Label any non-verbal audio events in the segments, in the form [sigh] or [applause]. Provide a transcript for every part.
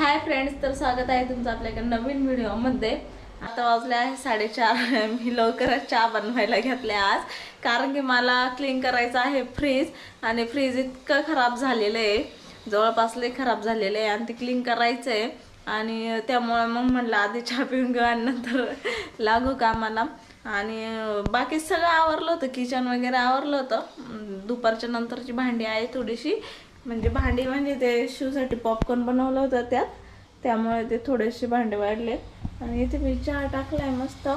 Hi friends तर स्वागत आहे तुमचं आपल्या नवीन व्हिडिओमध्ये. आता वाजले आहे साडेचार. [laughs] मी लवकरच चहा बनवायला घेतले आज कारण की मला क्लीन करायचं आहे फ्रीज आणि फ्रीज इतकं खराब झालेलं आहे. जवळपास लय खराब झालेलं आहे आणि ते क्लीन करायचं आहे. आणि त्यामुळे मग म्हटलं आधी चहा पिऊन घेऊ आणि नंतर [laughs] लागू कामाला. आणि बाकी सगळं आवरलं होतं किचन वगैरे आवरलं होतं. दुपारच्या नंतरची भांडी आहे थोडीशी. म्हणजे भांडी म्हणजे ते शूसाठी पॉपकॉर्न बनवलं होतं त्यात. त्यामुळे ते थोडेसे भांडे वाढले. आणि इथे मी चहा टाकलाय मस्त.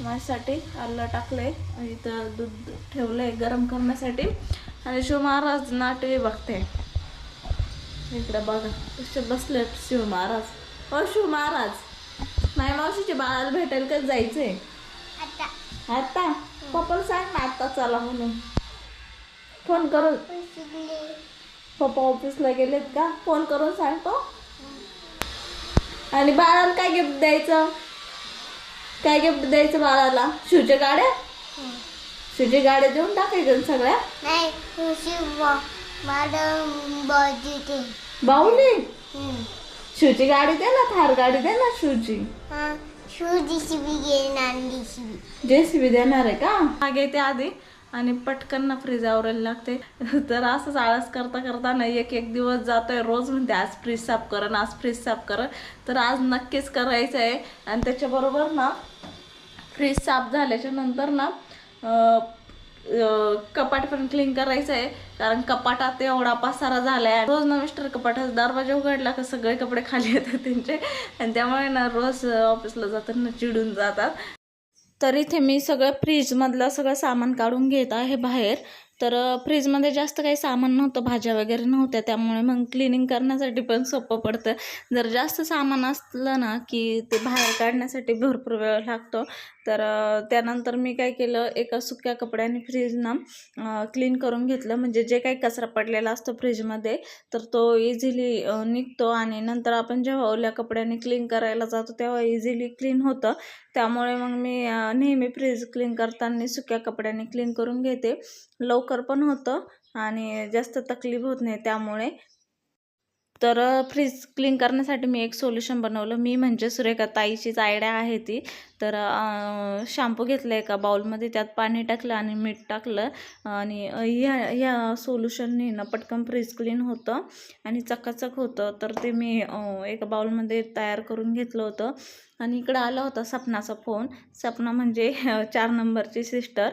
माझ्यासाठी आलं टाकलंय. इथं दूध ठेवलंय गरम करण्यासाठी. आणि शिव महाराज नाटे बघते. इकडे बघा कसे बसले शिव महाराज. हो शिव महाराज नाही मावशीच्या बाळाला भेटायला कधी जायचंय? आता. पप्पाला सांग ना आता चला म्हणून. फोन करून. पप्पा ऑफिसला गेलेत का? फोन करून सांगतो. आणि बाळाला काय गिफ्ट द्यायचं? काय गिफ्ट द्यायचं बाळाला? शूच्या गाड्या? शूची गाड्या देऊन टाकायच्या ना सगळ्या? नाही बाऊली शूची गाडी दे ना थार गाडी दे ना शूची हा शुजी शिबी घे नांदी शिबी जेसीबी देणार आहे का? मागे ते आधी. आणि पटकन ना फ्रीज आवरायला लागते. [laughs] तर असंच आळस करता करता ना एक एक दिवस जातोय रोज म्हणते आज फ्रीज साफ कर आज फ्रीज साफ कर. तर आज नक्कीच करायचं आहे. आणि त्याच्याबरोबर ना फ्रीज साफ झाल्याच्यानंतर ना कपाट पण क्लीन करायचं आहे. कारण कपाटात एवढा पसारा झालाय. रोज ना मिस्टर कपाटाचा दरवाजा उघडला का सगळे कपडे खाली येतात त्यांचे. आणि त्यामुळे ना रोज ऑफिसला जाताना चिडून जातात. तर इथे मी सगळं फ्रीजमधलं सगळं सामान काढून घेत आहे बाहेर. तर फ्रीजमध्ये जास्त काही सामान नव्हतं भाज्या वगैरे नव्हत्या. त्यामुळे मग क्लिनिंग करण्यासाठी पण सोपं पडतं. जर जास्त सामान असलं ना की ते बाहेर काढण्यासाठी भरपूर वेळ लागतो. तर त्यानंतर मी काय केलं एका सुक्या कपड्याने फ्रीज ना क्लीन करून घेतलं. म्हणजे जे काही कचरा पडलेला असतो फ्रीजमध्ये तर तो इझिली निघतो. आणि नंतर आपण जेव्हा ओल्या कपड्याने क्लीन करायला जातो तेव्हा इझिली क्लीन होतं. त्यामुळे मग मी नेहमी फ्रीज क्लीन करताना सुक्या कपड्याने क्लीन करून घेते. लवकर पण होतं आणि जास्त तकलीफ होत नाही त्यामुळे. तर फ्रीज क्लीन करण्यासाठी मी एक सोल्युशन बनवलं. मी म्हणजे सुरेखा ताईचीच आयडिया आहे ती. तर शॅम्पू घेतलं एका बाउलमध्ये त्यात पाणी टाकलं आणि मीठ टाकलं. आणि ह्या ह्या सोल्युशनने ना पटकन फ्रीज क्लीन होतं आणि चकाचक होतं. तर ते मी एका बाउलमध्ये तयार करून घेतलं होतं. आणि इकडं आला होता सपनाचा फोन. सपना म्हणजे चार नंबरची सिस्टर.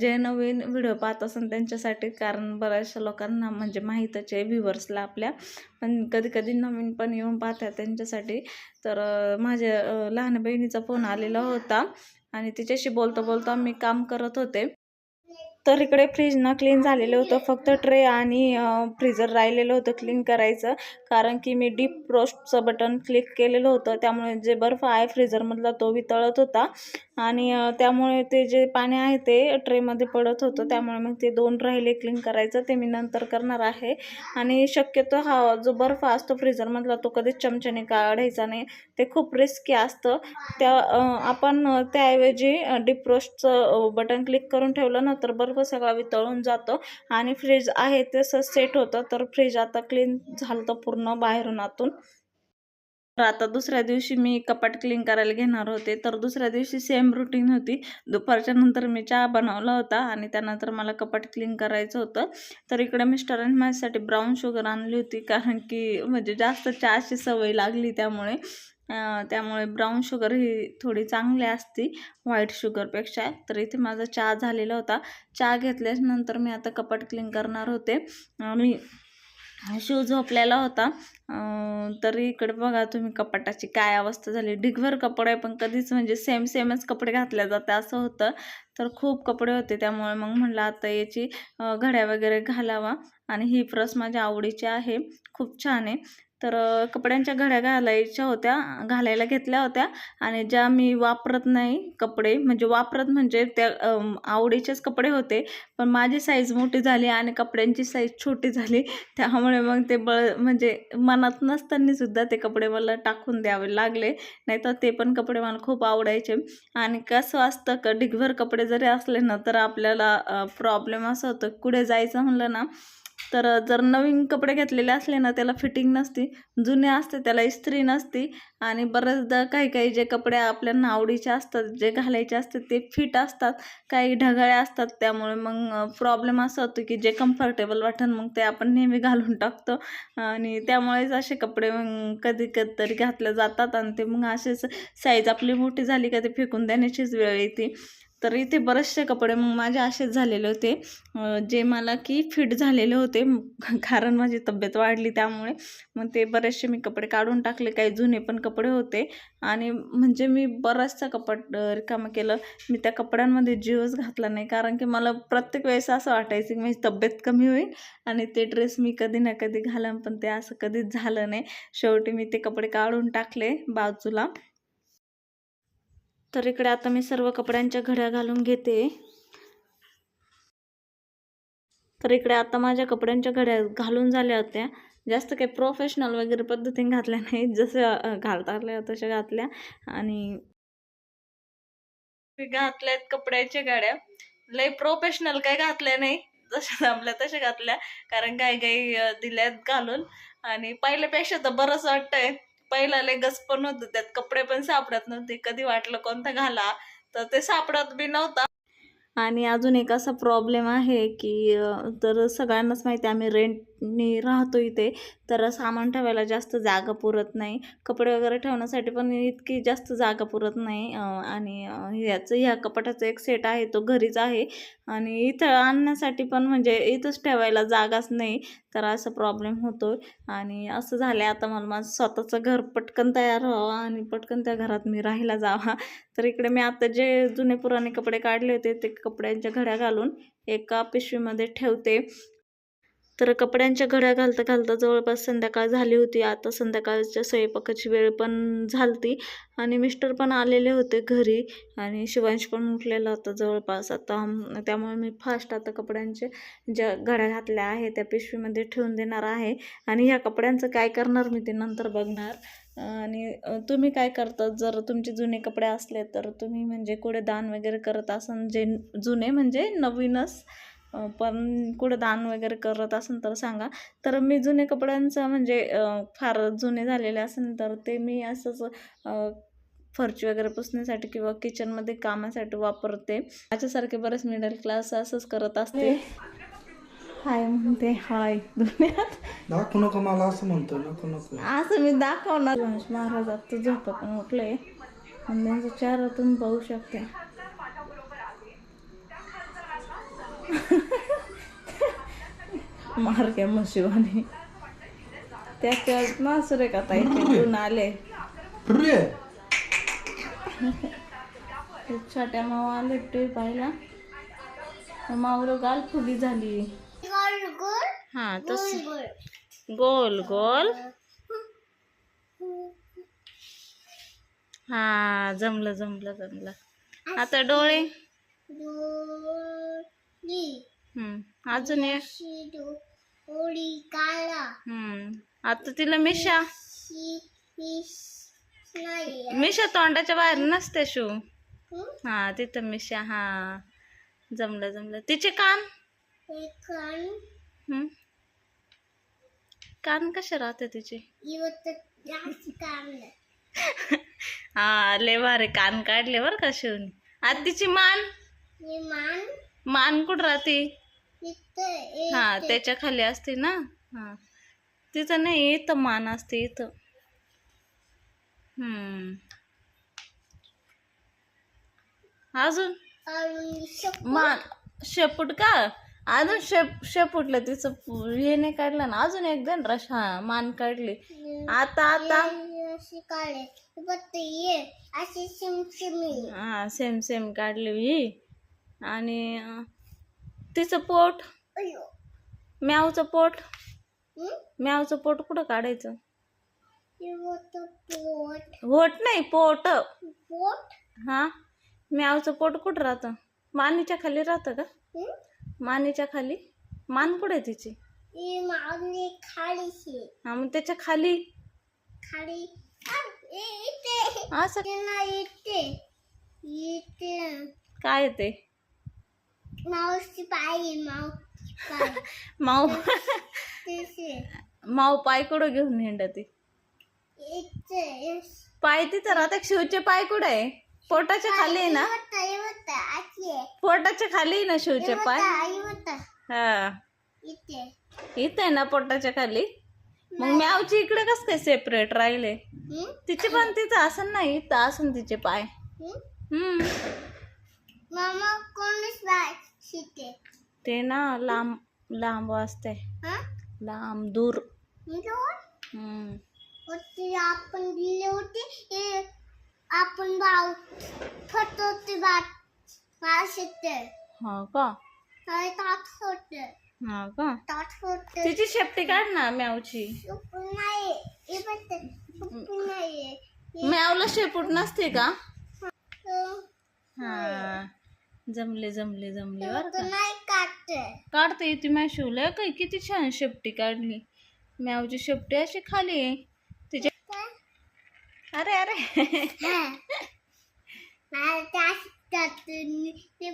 जे नवीन व्हिडिओ पाहत असेल त्यांच्यासाठी कारण बऱ्याचशा लोकांना म्हणजे माहीतच आहे व्ह्युवर्सला आपल्या. पण कधी कधी नवीन पण येऊन पाहतात त्यांच्यासाठी. तर माझ्या लहान बहिणीचा फोन आलेला होता आणि तिच्याशी बोलता बोलता मी काम करत होते. तर इकडे फ्रीज ना क्लीन झालेलं होतं. फक्त ट्रे आणि फ्रीजर राहिलेलं होतं क्लीन करायचं. कारण की मी डीप रोस्टचं बटन क्लिक केलेलं होतं. त्यामुळे जे बर्फ आहे फ्रीजरमधला तो वितळत होता. आणि त्यामुळे ते जे पाणी आहे ते ट्रेमध्ये पडत होतं. त्यामुळे मग ते दोन राहिले क्लीन करायचं. ते मी नंतर करणार आहे. आणि शक्यतो हा जो बर्फ असतो फ्रीजरमधला तो कधीच चमच्याने काढायचा नाही. ते खूप रिस्की असतं. त्या आपण त्याऐवजी डीप रोस्टचं बटन क्लिक करून ठेवलं ना तर बर्फ सगळा वितळून जातो आणि फ्रीज आहे तसं सेट होतं तर फ्रीज आता क्लीन झालं तर पूर्ण बाहेरून आतून. तर आता दुसऱ्या दिवशी मी कपाट क्लीन करायला घेणार होते तर दुसऱ्या दिवशी सेम रुटीन होती. दुपारच्या नंतर मी चहा बनवला होता आणि त्यानंतर मला कपाट क्लीन करायचं होतं. तर इकडे मिस्टरांनी माझ्यासाठी ब्राऊन शुगर आणली होती कारण की म्हणजे जास्त चहाची सवय लागली त्यामुळे. त्यामुळे ब्राऊन शुगर ही थोडी चांगली असती व्हाईट शुगरपेक्षा तर इथे माझा चहा झालेला होता. चहा घेतल्यानंतर मी आता कपाट क्लीन करणार होते. आणि मी शिव झोपलेला होता. तरी इकडे बघा तुम्ही कपाटाची काय अवस्था झाली. ढिगभर कपडे पण कधीच म्हणजे सेम सेमच कपडे घातले जाते असं होतं. तर खूप कपडे होते. त्यामुळे मग म्हणलं आता याची घड्या वगैरे घालावा. आणि ही प्रस माझ्या आवडीची आहे. खूप छान आहे. तर कपड्यांच्या घड्या घालायच्या होत्या घालायला घेतल्या होत्या आणि ज्या मी वापरत नाही कपडे म्हणजे वापरत म्हणजे त्या आवडीचेच कपडे होते. पण माझी साईज मोठी झाली आणि कपड्यांची साईज छोटी झाली. त्यामुळे मग ते बळ म्हणजे मनात नसताना सुद्धा ते कपडे मला टाकून द्यावे लागले. नाही तर ते पण कपडे मला खूप आवडायचे. आणि कसं असतं का ढिगभर कपडे जरी असले ना तर आपल्याला प्रॉब्लेम असं होतं. कुठे जायचं म्हणलं ना तर जर नवीन कपडे घेतलेले असले ना त्याला फिटिंग नसती जुने असते त्याला इस्त्री नसती आणि बरेचदा काही काही जे कपडे आपल्याला आवडीचे असतात जे घालायचे असतात ते फिट असतात काही ढगाळे असतात त्यामुळे मग प्रॉब्लेम असा होतो की जे कम्फर्टेबल वाटेल मग ते आपण नेहमी घालून टाकतो आणि त्यामुळेच असे कपडे मग कधी कधीतरी घातले जातात आणि ते मग असेच साईज आपली मोठी झाली का ते फेकून देण्याचीच वेळ येते. तर इथे बरेचसे कपडे मग माझे असेच झालेले होते. जे मला की फिट झालेले होते. [laughs] कारण माझी तब्येत वाढली त्यामुळे. मग ते बरेचसे मी कपडे काढून टाकले. काही जुने पण कपडे होते. आणि म्हणजे मी बराचसा कपड रिकामं केलं. मी त्या कपड्यांमध्ये जीवच घातला नाही. कारण की मला प्रत्येक वेळेस असं वाटायचं की माझी तब्येत कमी होईल आणि ते ड्रेस मी कधी ना कधी घालन. पण ते असं कधीच झालं नाही. शेवटी मी ते कपडे काढून टाकले बाजूला. तर इकडे आता मी सर्व कपड्यांच्या घड्या घालून घेते. तर इकडे आता माझ्या कपड्यांच्या घड्या घालून झाल्या होत्या. जास्त काही प्रोफेशनल वगैरे पद्धतीने घातल्या नाहीत जसं घालता आल्या तशा घातल्या. आणि मी घातल्यात कपड्याच्या गाड्या लय प्रोफेशनल काही घातल्या नाही. जशा जमल्या तशा घातल्या. कारण काही काही दिल्यात घालून. आणि पहिल्यापेक्षा तर बरंच वाटतंय. पहिला लेगस पण होतं त्यात कपडे पण सापडत नव्हते. कधी वाटलं कोणता घाला तर ते सापडत बी नव्हता. आणि अजून एक असा प्रॉब्लेम आहे की तर सगळ्यांनाच माहिती आहे आम्ही मी राहतो इथे. तर सामान ठेवायला जास्त जागा पुरत नाही. कपडे वगैरे ठेवण्यासाठी पण इतकी जास्त जागा पुरत नाही. आणि ह्याचं ह्या कपाटाचा एक सेट आहे तो घरीच आहे. आणि इथं आणण्यासाठी पण म्हणजे इथंच ठेवायला जागाच नाही. तर असा प्रॉब्लेम होतो आणि असं झालं आता मला माझं स्वतःचं घर पटकन तयार व्हावं आणि पटकन त्या घरात मी राहायला जावा. तर इकडे मी आता जे जुने पुराणे कपडे काढले होते ते कपड्यांच्या घड्या घालून एका पिशवीमध्ये ठेवते. तर कपड्यांच्या घड्या घालता घालता जवळपास संध्याकाळ झाली होती. आता संध्याकाळच्या स्वयंपाकाची वेळ पण झालती आणि मिस्टर पण आलेले होते घरी आणि शिवांश पण उठलेला होता जवळपास. आता त्यामुळे मी फास्ट आता कपड्यांचे ज्या घड्या घातल्या आहे त्या पिशवीमध्ये ठेवून देणार आहे आणि ह्या कपड्यांचं काय करणार मी ते नंतर बघणार. आणि तुम्ही काय करता? जर तुमचे जुने कपडे असले तर तुम्ही म्हणजे कुठे दान वगैरे करत असन जे जुने म्हणजे नवीनच पण कुठं दान वगैरे करत असन तर सांगा. तर मी जुने कपड्यांचं म्हणजे अ, फार जुने झालेले असेल तर ते मी असंच अ, फरची वगैरे पुसण्यासाठी किंवा किचनमध्ये कामासाठी वापरते. माझ्यासारखे बरेच मिडल क्लास असंच करत असते. हाय म्हणते हाय. दुनियात दाखवू नको मला असं म्हणतो नको नको. असं मी दाखवणार. महाराज आता झोपेतून उठले आणि तुम्ही पाहू शकते. मार काय म्हशिवाने त्याच्यात ना सुरेखा ताईचे गुण आले. रे छोट्या मावा आले ते पाहिला. मावर गाल फुगी झाली. गोल गोल हा तस गोल गोल. गोल हा जमलं जमलं जमलं. आता डोळे. अजून आता तिला मिशा. मिशा तोंडाच्या बाहेर नसते शू. हा तिथं मिशा हा. जमलं जमलं. तिचे कान? कान. कान कसे राहते तिचे? [laughs] हा लय रे कान काढले बर का शिवून तिची मान? मान मान कुठं राहते? हा त्याच्याखाली असते ना? हा. तिथं नाही इथं मान असते इथं. हम्म. अजून? मान शेपूट का? अजून शेप शेपूटलं तिचं हे नाही काढलं ना? अजून एक दे रश हा मान काढली. आता आता? हा सेम सेम काढली ही. आणि तिचं पोट म्यावचं पोट? म्यावचं पोट कुठं काढायचं? होट नाही पोट. पोट? हा. म्यावचं पोट कुठं राहतं? मानीच्या खाली राहतं का? मानीच्या खाली? मान कुठे आहे तिची? ही हा मग त्याच्याखाली. खाली. असं. काय ते? मावशी मावशी काय माऊ माऊ पाय कुठं घेऊन हिंडती इथे पाय तिथं राहते शिवचे पाय कुठे आहे? पोटाच्या खाली आहे ना? पोटाच्या खाली आहे ना शिवचे पाय? हा. इथे आहे. ना पोटाच्या खाली? मग म्यावची इकडे कस काय सेपरेट राहिले? तिचे पण तिथं असं नाही इथं असून तिचे पाय. हम्म? मामा कोणच बाय शिते ते ना लांब लांब असते हा? लांब दूर. मी हम्म. आपण दिले होते. हे आपण भाऊ फट होते बात. माशिते हा का? काय तात होते हा का? तात होते तिची शेपटी काढ ना म्यावची नाही हे बघ सुकून नाही म्यावला शेपूट नसते का? तो हा. जमले जमले जमले बर का. काढते. काढता येते माझ्या शिवल्या काय किती छान शेपटी काढली. म्यावची शेपटी अशी खाली आहे. तिच्या अरे अरे. [laughs] ते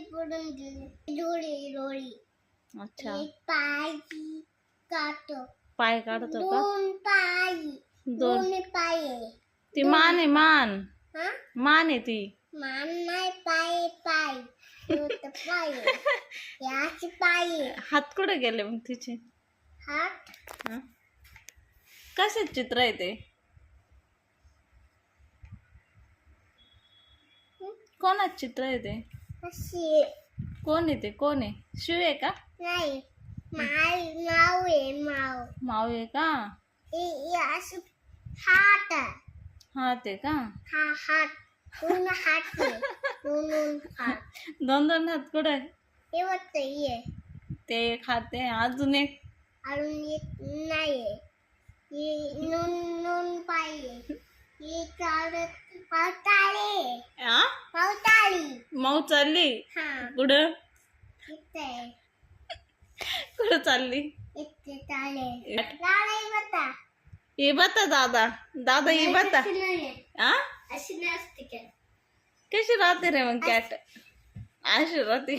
अच्छा. पाय काढतो. पाय का? दोन पाय. दोन. दोन पाय. ती मान आहे मान. मान आहे ती. मान नाही पाय पाय. [laughs] हात कुठे गेले मग तिचे? हात? कसे चित्र आहे ते? कोणाच चित्र आहे ते? कोण आहे ते? कोण आहे? शिव आहे का? नाही. माव आहे माव माऊ आहे का? हे- हे असं हात आहे. हा का? हा हात. दोन हात आहे. दोन दोन हात. दोन दोन हात कुठे? आहे हे बघ ये ते एक हात आहे. अजून एक? अजून एक नाही आहे. हे नोन नोन पाय आहे. हे चालत पावताळे. आ? पावताळी. माऊ चालली? हा. कुठं? इथे. कुठं चालली? इथे चाले लाळे बता ये बता दादा. दादा ये बता अशी नाही काय कशी राहते रे मग कॅट अशी राहते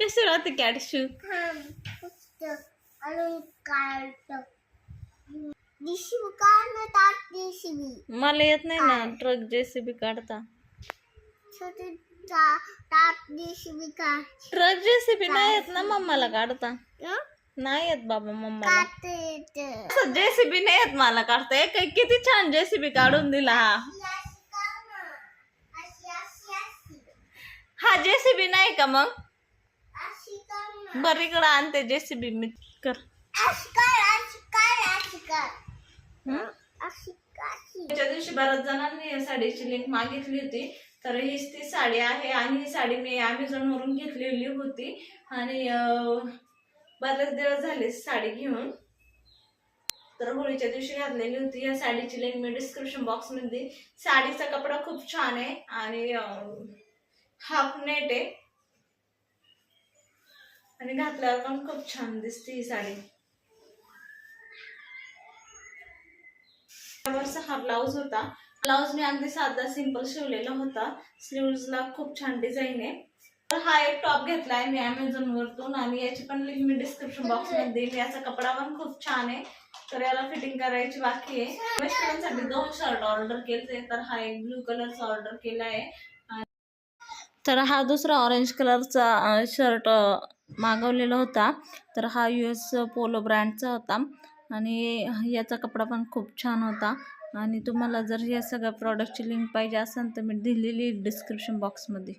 कशी राहते कॅट शू अजून दिशी काढणं दिशी मला येत नाही ना ट्रक जेसीबी काढता छोटे दिशी ट्रक जेसीबी नाही येत ना मम्माला काढता हं? नाही येत बाबा. असं जेसीबी नाही येत मला काढता. एक एक किती छान जेसीबी काढून दिला हा. हा जेसीबी नाही का मग. बरं इकडं आणते जेसीबी मी. कर. अशी काढ अशी काढ अशी काढ हं? अशी अशी त्या दिवशी बऱ्याच जणांनी या साडीची लिंक मागितली होती तर हीच ती साडी आहे आणि ही साडी मी Amazon वरून घेतलेली होती. आणि बरेच दिवस झाले साडी घेऊन. तर होळीच्या दिवशी घातलेली होती. या साडीची लिंक मी डिस्क्रिप्शन बॉक्समध्ये साडीचा कपडा खूप छान आहे आणि हाफ नेट आहे. आणि घातल्यावर पण खूप छान दिसते ही साडी. वरचा हा ब्लाऊज होता. ब्लाऊज मी अगदी साधा सिंपल शिवलेला होता. ला खूप छान डिझाईन आहे. तर हा एक टॉप घेतलाय मी अमेझॉन वरतून आणि याची पण लिंक मी डिस्क्रिप्शन बॉक्समध्ये [laughs] देईन. याचा कपडा पण खूप छान आहे. तर याला फिटिंग करायची बाकी आहे. मिस्टरांसाठी दोन शर्ट ऑर्डर केले तर हा एक ब्लू कलरचा ऑर्डर केला आहे तर हा दुसरा ऑरेंज कलरचा शर्ट मागवलेला होता. तर हा यू एस पोलो ब्रँडचा होता. आणि याचा कपडा पण खूप छान होता. आणि तुम्हाला जर या सगळ्या प्रॉडक्टची लिंक पाहिजे असेल तर मी दिलेली डिस्क्रिप्शन बॉक्समध्ये